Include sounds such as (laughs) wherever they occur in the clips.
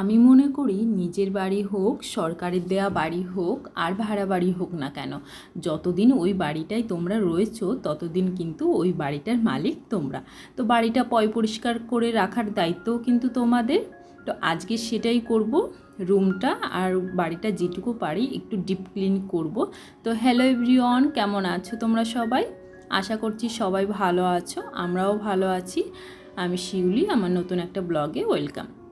আমি মনে করি নিজের বাড়ি হোক, সরকারের দেয়া বাড়ি হোক, আর ভাড়া বাড়ি হোক না কেন। যতদিন ওই বাড়িটায় তোমরা রয়েছো, ততদিন কিন্তু ওই বাড়িটার মালিক তোমরা। তো বাড়িটা পয় পরিষ্কার করে রাখার দায়িত্বও কিন্তু তোমাদের। তো আজকে সেটাই করব। রুমটা আর বাড়িটা যেটুকু পারি একটু ডিপ ক্লিন করব। তো হ্যালো এভরিওয়ান, কেমন আছো তোমরা সবাই? আশা করছি সবাই ভালো আছো, আমরাও ভালো আছি। আমি শিউলি, আমার নতুন একটা ব্লগে ওয়েলকাম।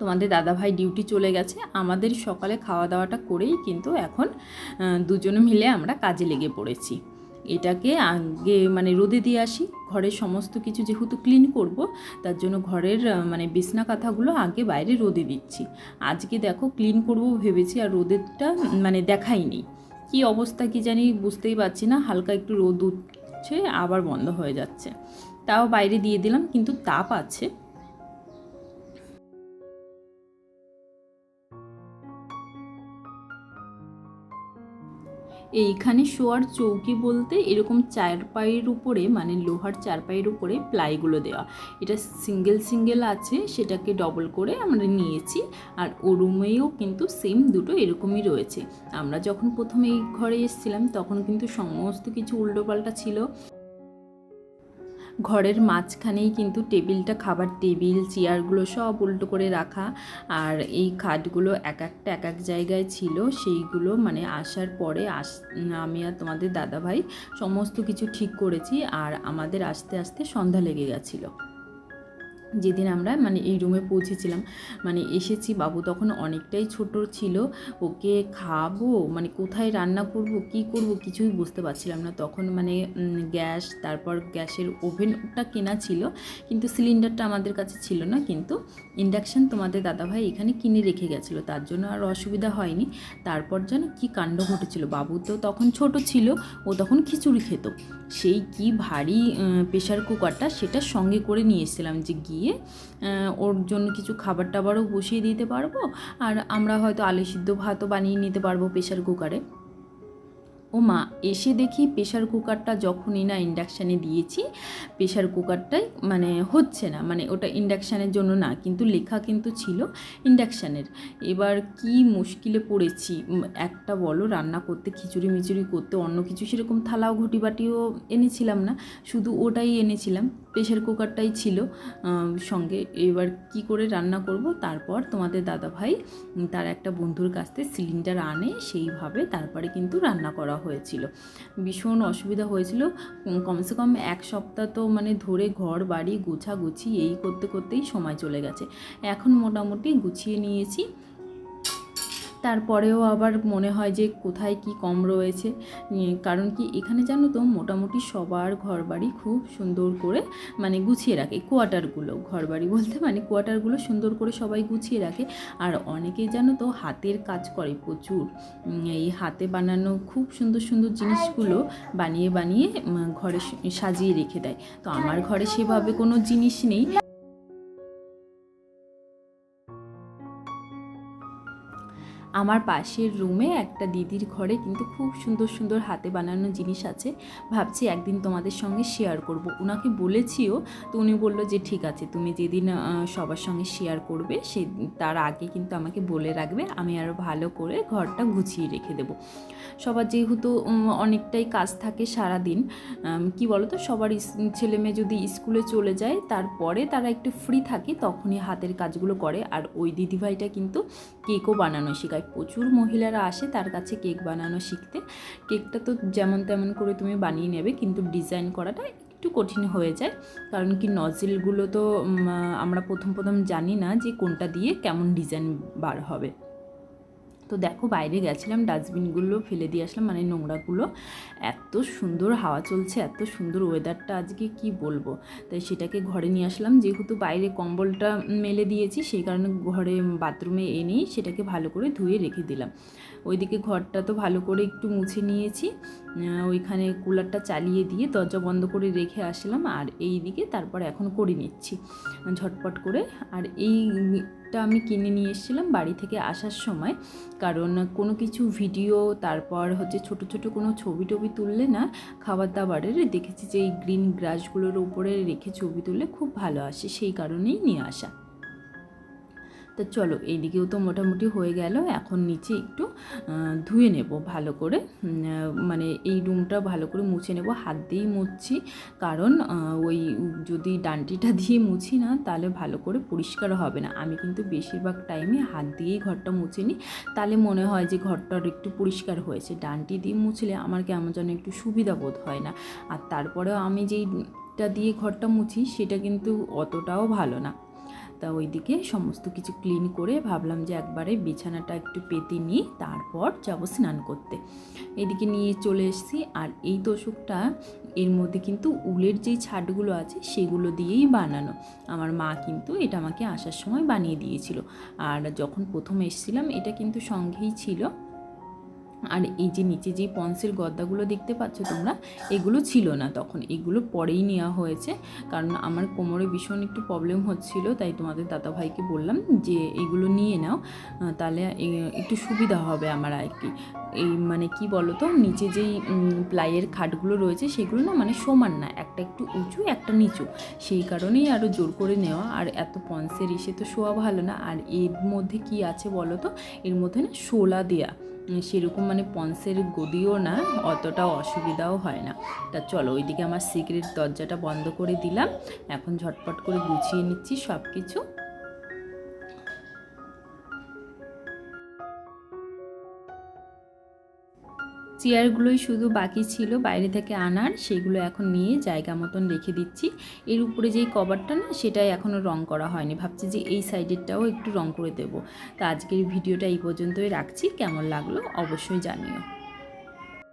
তোমাদের দাদাভাই ডিউটি চলে গেছে, আমাদের সকালে খাওয়া দাওয়াটা করেই কিন্তু এখন দুজনে মিলে আমরা কাজে লেগে পড়েছি। এটাকে আগে মানে রোদে দিয়ে আসি, ঘরের সমস্ত কিছু যেহেতু ক্লিন করব, তার জন্য ঘরের মানে বিছনা কাঁথাগুলো আগে বাইরে রোদে দিচ্ছি। আজকে দেখো ক্লিন করব ভেবেছি, আর রোদেরটা মানে দেখাই নেই। কী অবস্থা কি জানি বুঝতেই পারছি না, হালকা একটু রোদ উঠছে, আবার বন্ধ হয়ে যাচ্ছে। তাও বাইরে দিয়ে দিলাম, কিন্তু তাপ আছে। এইখানে শোয়ার চৌকি বলতে এরকম চার পায়ের উপরে মানে লোহার চার পায়ের উপরে প্লাইগুলো দেওয়া। এটা সিঙ্গেল সিঙ্গেল আছে, সেটাকে ডবল করে আমরা নিয়েছি আর ও রুমেও কিন্তু সেম দুটো এরকমই রয়েছে। আমরা যখন প্রথমে এই ঘরে এসেছিলাম, তখন কিন্তু সমস্ত কিছু উল্টোপাল্টা ছিল। ঘরের মাঝখানেই কিন্তু টেবিলটা, খাবার টেবিল, চেয়ারগুলো সব উল্টো করে রাখা। আর এই খাটগুলো এক একটা, এক এক জায়গায় ছিল। সেইগুলো মানে আসার পরে আস, আমি আর তোমাদের দাদাভাই সমস্ত কিছু ঠিক করেছি। আর আমাদের আস্তে আস্তে সন্ধ্যা লেগে গেছিল। যেদিন আমরা মানে এই রুমে পৌঁছেছিলাম মানে এসেছি বাবু তখন অনেকটাই ছোট ছিল, ওকে খাব মানে কোথায় রান্না করব, কি করব কিছুই বুঝতে পারছিলাম না। তখন মানে গ্যাস, তারপর গ্যাসের ওভেনটা কেনা ছিল, কিন্তু সিলিন্ডারটা আমাদের কাছে ছিল না, কিন্তু ইন্ডাকশান তোমাদের দাদাভাই এখানে কিনে রেখে গেছিল, তার জন্য আর অসুবিধা হয়নি। তারপর যেন কি কাণ্ড ঘটেছিল, বাবু তো তখন ছোট ছিল, ও তখন খিচুড়ি খেত। সেই কি ভারী প্রেশার কুকারটা সেটা সঙ্গে করে নিয়ে এসেছিলাম যে গিয়ে ওর জন্য কিছু খাবার টাবারও বসিয়ে দিতে পারব, আর আমরা হয়তো আলু সিদ্ধ ভাতও বানিয়ে নিতে পারব প্রেশার কুকারে ও মা, এসে দেখি প্রেশার কুকারটা যখনই না ইন্ডাকশানে দিয়েছি প্রেশার কুকারটাই মানে হচ্ছে না মানে ওটা ইন্ডাকশানের জন্য না, কিন্তু লেখা কিন্তু ছিল ইন্ডাকশানের এবার কি মুশকিলে পড়েছি একটা বলো, রান্না করতে, খিচুড়ি মিচুড়ি করতে, অন্য কিছু সেরকম থালাও ঘটি বাটিও এনেছিলাম না, শুধু ওটাই এনেছিলাম। প্রেশার কুকারটাই ছিল। সঙ্গে এবার কি করে রান্না করব, তারপর তোমাদের দাদা ভাই তার একটা বন্ধুর কাছ থেকে সিলিন্ডার আনে, সেইভাবে তারপরে কিন্তু রান্না করা হয়েছিল। ভীষণ অসুবিধা হয়েছিল। কমসে কম এক সপ্তাহ তো মানে ধরে ঘর, বাড়ি গুছাগুছি, এই করতে করতেই সময় চলে গেছে। এখন মোটামুটি গুছিয়ে নিয়েছি। তারপরেও আবার মনে হয় যে কোথায় কি কম রয়েছে। কারণ কি এখানে জানো তো মোটামুটি সবার ঘরবাড়ি খুব সুন্দর করে মানে গুছিয়ে রাখে। কোয়ার্টারগুলো ঘরবাড়ি বলতে মানে কোয়ার্টারগুলো সুন্দর করে সবাই গুছিয়ে রাখে। আর অনেকেই জানো তো হাতের কাজ করে প্রচুর। এই হাতে বানানো খুব সুন্দর সুন্দর জিনিসগুলো বানিয়ে বানিয়ে ঘরে সাজিয়ে রেখে দেয়। তো আমার ঘরে সেভাবে কোনো জিনিস নেই। আমার পাশের রুমে একটা দিদির ঘরে কিন্তু খুব সুন্দর সুন্দর হাতে বানানো জিনিস আছে। ভাবছি একদিন তোমাদের সঙ্গে শেয়ার করব। ওনাকে বলেছিও তো উনি বলল যে ঠিক আছে তুমি যেদিন সবার সঙ্গে শেয়ার করবে সে তার আগে কিন্তু আমাকে বলে রাখবে আমি আরও ভালো করে ঘরটা গুছিয়ে রেখে দেবো। সবার যেহেতু অনেকটাই কাজ থাকে সারাদিন উম, কি বলো তো সবার ছেলে মেয়ে যদি স্কুলে চলে যায় তারপরে তারা একটু ফ্রি থাকে তখনই হাতের কাজগুলো করে। আর ওই দিদিভাইটা কিন্তু কেকও বানানো শেখায়। প্রচুর মহিলারা আসে তার কাছে কেক বানানো শিখতে। কেকটা তো যেমন তেমন করে তুমি বানিয়ে নেবে কিন্তু ডিজাইন করাটা একটু কঠিন হয়ে যায়। কারণ কি নজেলগুলো তো আমরা প্রথম প্রথম জানি না যে কোনটা দিয়ে কেমন ডিজাইন বার হবে। তো দেখো বাইরে গেছিলাম, ডাস্টবিনগুলো ফেলে দিয়ে আসলাম মানে নোংরাগুলো। এত সুন্দর হাওয়া চলছে, এত সুন্দর ওয়েদারটা আজকে কি বলব? তাই সেটাকে ঘরে নিয়ে আসলাম। যেহেতু বাইরে কম্বলটা মেলে দিয়েছি, সেই কারণে ঘরে বাথরুমে এনেই সেটাকে ভালো করে ধুয়ে রেখে দিলাম। ওইদিকে ঘরটা তো ভালো করে একটু মুছে নিয়েছি ওইখানে কুলারটা চালিয়ে দিয়ে দরজা বন্ধ করে রেখে আসলাম, আর এই দিকে তারপর এখন করে নিচ্ছি, ঝটপট করে। আর এইটা আমি কিনে নিয়ে এসেছিলাম বাড়ি থেকে আসার সময়। কারণ কোনো কিছু ভিডিও তারপর হচ্ছে ছোট ছোট কোনো ছবি টবি তুললে না খাবার দাবারের দেখেছি যে এই গ্রিন গ্রাসগুলোর উপরে রেখে ছবি তুললে খুব ভালো আসে, সেই কারণেই নিয়ে আসা। তো চলো, এইদিকেও তো মোটামুটি হয়ে গেল। এখন নিচে একটু ধুয়ে নেব ভালো করে। মানে এই রুমটা ভালো করে মুছে নেব। হাত দিয়েই মুছছি। কারণ ওই যদি ডান্টিটা (laughs) দিয়ে মুছি না, তাহলে ভালো করে পরিষ্কার হবে না। আমি কিন্তু বেশিরভাগ টাইমে হাত দিয়েই ঘরটা মুছে নিই। তাহলে মনে হয় যে ঘরটার একটু পরিষ্কার হয়েছে। ডান্টি দিয়ে মুছলে আমার কেমন যেন একটু সুবিধা বোধ হয় না। আর তারপরেও আমি যেইটা দিয়ে ঘরটা মুছি, সেটা কিন্তু অতটাও ভালো না। তা ওইদিকে সমস্ত কিছু ক্লিন করে ভাবলাম যে একবারে বিছানাটা একটু পেতে নিই, তারপর যাব স্নান করতে। এদিকে নিয়ে চলে এসেছি আর এই তোষকটা এর মধ্যে কিন্তু উলের যেই ছাটগুলো আছে সেগুলো দিয়েই বানানো। আমার মা কিন্তু এটা আমাকে আসার সময় বানিয়ে দিয়েছিল। আর যখন প্রথম এসেছিলাম, এটা কিন্তু সঙ্গেই ছিল। আর এই যে নিচে যে পন্সের গদ্দাগুলো দেখতে পাচ্ছ তোমরা, এগুলো ছিল না তখন। এগুলো পরেই নেওয়া হয়েছে। কারণ আমার কোমরে ভীষণ একটু প্রবলেম হচ্ছিল, তাই তোমাদের দাদাভাইকে বললাম যে এগুলো নিয়ে নাও তাহলে একটু সুবিধা হবে আমার আর কি। এই মানে কি বলো তো নিচে যেই প্লাইয়ের খাটগুলো রয়েছে, সেগুলো না মানে সমান না, একটা একটু উঁচু, একটা নিচু। সেই কারণেই আরও জোর করে নেওয়া। আর এত পন্সের এসে তো শোয়া ভালো না। আর এর মধ্যে কি আছে বলো তো এর মধ্যে না শোলা দেয়া। সেরকম মানে পন্সের গদিও না, অতটা অসুবিধাও হয় না। তা চলো, ওইদিকে আমার সিক্রেট দরজাটা বন্ধ করে দিলাম। এখন ঝটপট করে গুছিয়ে নিচ্ছি সব কিছু চেয়ারগুলোই শুধু বাকি ছিল বাইরে থেকে আনার, সেগুলো এখন নিয়ে জায়গা মতন রেখে দিচ্ছি। এর উপরে যেই কভারটা না, সেটাই এখনও রং করা হয়নি। ভাবছি যে এই সাইডেরটাও একটু রং করে দেবো। তা আজকের ভিডিওটা এই পর্যন্তই রাখছি। কেমন লাগল অবশ্যই জানিও।